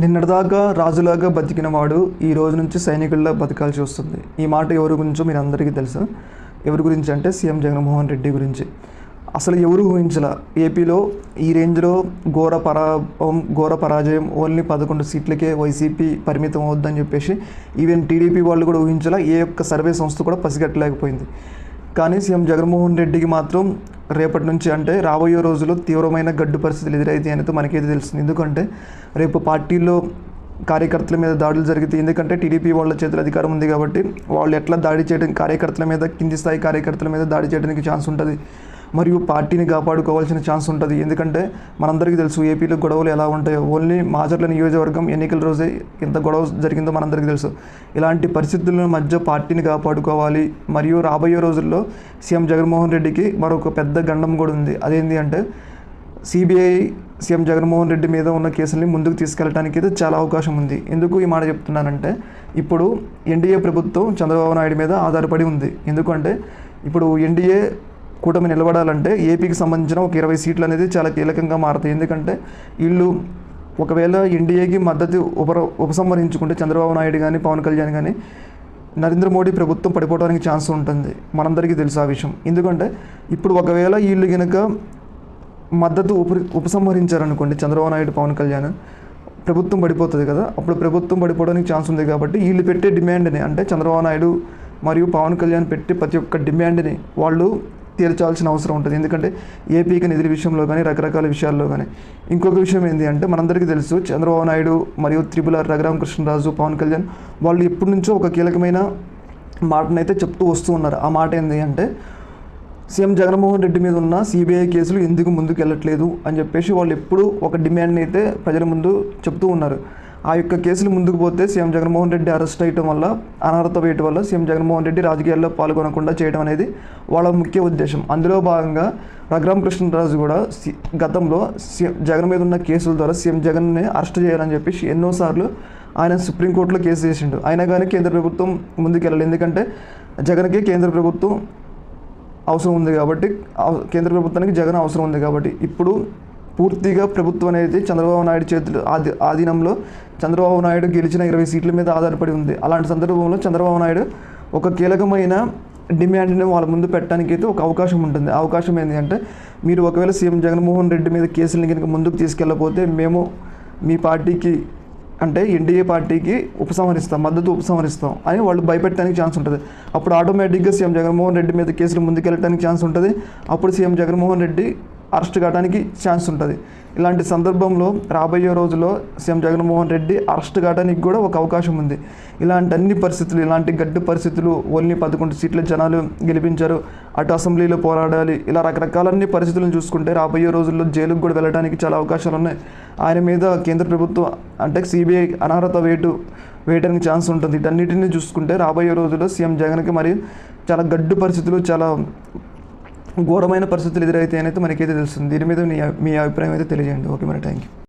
నిన్నటిదాకా రాజులాగా బతికినవాడు ఈ రోజు నుంచి సైనికుల్లా బతకాల్సి వస్తుంది. ఈ మాట ఎవరి గురించో మీరు అందరికీ తెలుసు? ఎవరి గురించి అంటే సీఎం జగన్మోహన్ రెడ్డి గురించి. అసలు ఎవరు ఊహించాల? ఏపీలో ఈ రేంజ్లో ఘోర పరాభవం ఘోర పరాజయం ఓన్లీ పదకొండు సీట్లకే వైసీపీ పరిమితం అవుద్దని చెప్పేసి ఈవెన్ టీడీపీ వాళ్ళు కూడా ఊహించాల ఏ ఒక్క సర్వే సంస్థ కూడా పసిగట్టలేకపోయింది. కానీ సీఎం జగన్మోహన్ రెడ్డికి మాత్రం రేపటి నుంచి అంటే రాబోయే రోజుల్లో తీవ్రమైన గడ్డు పరిస్థితులు ఎదురైతే అనేది మనకైతే తెలుస్తుంది. ఎందుకంటే రేపు పార్టీలో కార్యకర్తల మీద దాడులు జరిగితే ఎందుకంటే టీడీపీ వాళ్ళ చేతుల అధికారం ఉంది కాబట్టి వాళ్ళు ఎట్లా దాడి చేయడం కార్యకర్తల మీద కింది స్థాయి కార్యకర్తల మీద దాడి చేయడానికి ఛాన్స్ ఉంటుంది. మరియు పార్టీని కాపాడుకోవాల్సిన ఛాన్స్ ఉంటుంది. ఎందుకంటే మనందరికీ తెలుసు ఏపీలో గొడవలు ఎలా ఉంటాయో. ఓన్లీ మాచర్ల నియోజకవర్గం ఎన్నికల రోజే ఇంత గొడవ జరిగిందో మనందరికీ తెలుసు. ఇలాంటి పరిస్థితుల మధ్య పార్టీని కాపాడుకోవాలి. మరియు రాబోయే రోజుల్లో సీఎం జగన్మోహన్ రెడ్డికి మరొక పెద్ద గండం కూడా ఉంది. అదేంటి అంటే సిబిఐ సీఎం జగన్మోహన్ రెడ్డి మీద ఉన్న కేసుల్ని ముందుకు తీసుకెళ్ళడానికి అయితే చాలా అవకాశం ఉంది. ఎందుకు ఈ మాట చెప్తున్నానంటే ఇప్పుడు ఎన్డీఏ ప్రభుత్వం చంద్రబాబు నాయుడు మీద ఆధారపడి ఉంది. ఎందుకంటే ఇప్పుడు ఎన్డీఏ కూటమి నిలబడాలంటే ఏపీకి సంబంధించిన ఒక ఇరవై సీట్లు అనేది చాలా కీలకంగా మారుతాయి. ఎందుకంటే వీళ్ళు ఒకవేళ ఎన్డీఏకి మద్దతు ఉప ఉపసంహరించుకుంటే చంద్రబాబు నాయుడు కానీ పవన్ కళ్యాణ్ కానీ నరేంద్ర మోడీ ప్రభుత్వం పడిపోవడానికి ఛాన్స్ ఉంటుంది. మనందరికీ తెలుసు ఆ విషయం. ఎందుకంటే ఇప్పుడు ఒకవేళ వీళ్ళు కనుక మద్దతు ఉప ఉపసంహరించారనుకోండి చంద్రబాబు నాయుడు పవన్ కళ్యాణ్ ప్రభుత్వం పడిపోతుంది కదా అప్పుడు ప్రభుత్వం పడిపోవడానికి ఛాన్స్ ఉంది కాబట్టి వీళ్ళు పెట్టే డిమాండ్ని అంటే చంద్రబాబు నాయుడు మరియు పవన్ కళ్యాణ్ పెట్టి ప్రతి ఒక్క డిమాండ్ని వాళ్ళు తీర్చాల్సిన అవసరం ఉంటుంది. ఎందుకంటే ఏపీకి నిధుల విషయంలో కానీ రకరకాల విషయాల్లో కానీ ఇంకొక విషయం ఏంటి అంటే మనందరికీ తెలుసు చంద్రబాబు నాయుడు మరియు త్రిపుల రఘురామకృష్ణరాజు పవన్ కళ్యాణ్ వాళ్ళు ఎప్పటి నుంచో ఒక కీలకమైన మాటనైతే చెప్తూ వస్తూ ఉన్నారు. ఆ మాట ఏంటి అంటే సీఎం జగన్మోహన్ రెడ్డి మీద ఉన్న సిబిఐ కేసులు ఎందుకు ముందుకు వెళ్ళట్లేదు అని చెప్పేసి వాళ్ళు ఎప్పుడూ ఒక డిమాండ్ని అయితే ప్రజల ముందు చెప్తూ ఉన్నారు. ఆ యొక్క కేసులు ముందుకు పోతే సీఎం జగన్మోహన్ రెడ్డి అరెస్ట్ అయ్యడం వల్ల అనర్హత వేయటం వల్ల సీఎం జగన్మోహన్ రెడ్డి రాజకీయాల్లో పాల్గొనకుండా చేయడం అనేది వాళ్ళ ముఖ్య ఉద్దేశం. అందులో భాగంగా రఘురామ కృష్ణరాజు కూడా సి- గతంలో సీఎం జగన్ మీద ఉన్న కేసుల ద్వారా సీఎం జగన్ని అరెస్ట్ చేయాలని చెప్పేసి ఎన్నోసార్లు ఆయన సుప్రీంకోర్టులో కేసు చేసిండు అయినా కానీ కేంద్ర ప్రభుత్వం ముందుకెళ్ళాలి. ఎందుకంటే జగన్కి కేంద్ర ప్రభుత్వం అవసరం ఉంది కాబట్టి కేంద్ర ప్రభుత్వానికి జగన్ అవసరం ఉంది కాబట్టి. ఇప్పుడు పూర్తిగా ప్రభుత్వం అనేది చంద్రబాబు నాయుడు చేతులు ఆది ఆధీనంలో చంద్రబాబు నాయుడు గెలిచిన ఇరవై సీట్ల మీద ఆధారపడి ఉంది. అలాంటి సందర్భంలో చంద్రబాబు నాయుడు ఒక కీలకమైన డిమాండ్ని వాళ్ళ ముందు పెట్టడానికి అయితే ఒక అవకాశం ఉంటుంది. అవకాశం ఏంటి అంటే మీరు ఒకవేళ సీఎం జగన్మోహన్ రెడ్డి మీద కేసులను కనుక ముందుకు తీసుకెళ్ళకపోతే మేము మీ పార్టీకి అంటే ఎన్డీఏ పార్టీకి ఉపసంహరిస్తాం మద్దతు ఉపసంహరిస్తాం అని వాళ్ళు భయపెట్టడానికి ఛాన్స్ ఉంటుంది. అప్పుడు ఆటోమేటిక్గా సీఎం జగన్మోహన్ రెడ్డి మీద కేసులు ముందుకెళ్ళడానికి ఛాన్స్ ఉంటుంది. అప్పుడు సీఎం జగన్మోహన్ రెడ్డి అరెస్ట్ కావడానికి ఛాన్స్ ఉంటుంది. ఇలాంటి సందర్భంలో రాబోయే రోజుల్లో సీఎం జగన్మోహన్ రెడ్డి అరెస్ట్ కావడానికి కూడా ఒక అవకాశం ఉంది. ఇలాంటి అన్ని పరిస్థితులు ఇలాంటి గడ్డు పరిస్థితులు ఓన్లీ పదకొండు సీట్ల జనాలు గెలిపించారు. అటు అసెంబ్లీలో పోరాడాలి ఇలా రకరకాలన్ని పరిస్థితులను చూసుకుంటే రాబోయే రోజుల్లో జైలుకు కూడా వెళ్ళడానికి చాలా అవకాశాలు ఉన్నాయి. ఆయన మీద కేంద్ర ప్రభుత్వం అంటే సిబిఐ అనర్హత వేటు వేయడానికి ఛాన్స్ ఉంటుంది. వీటన్నిటిని చూసుకుంటే రాబోయే రోజుల్లో సీఎం జగన్కి మరి చాలా గడ్డు పరిస్థితులు చాలా ఘోరమైన పరిస్థితులు ఎదురైతే అనేది మనకైతే తెలుస్తుంది. దీని మీద మీ మీ అభిప్రాయం అయితే తెలియజేయండి. ఓకే మరి థ్యాంక్ యూ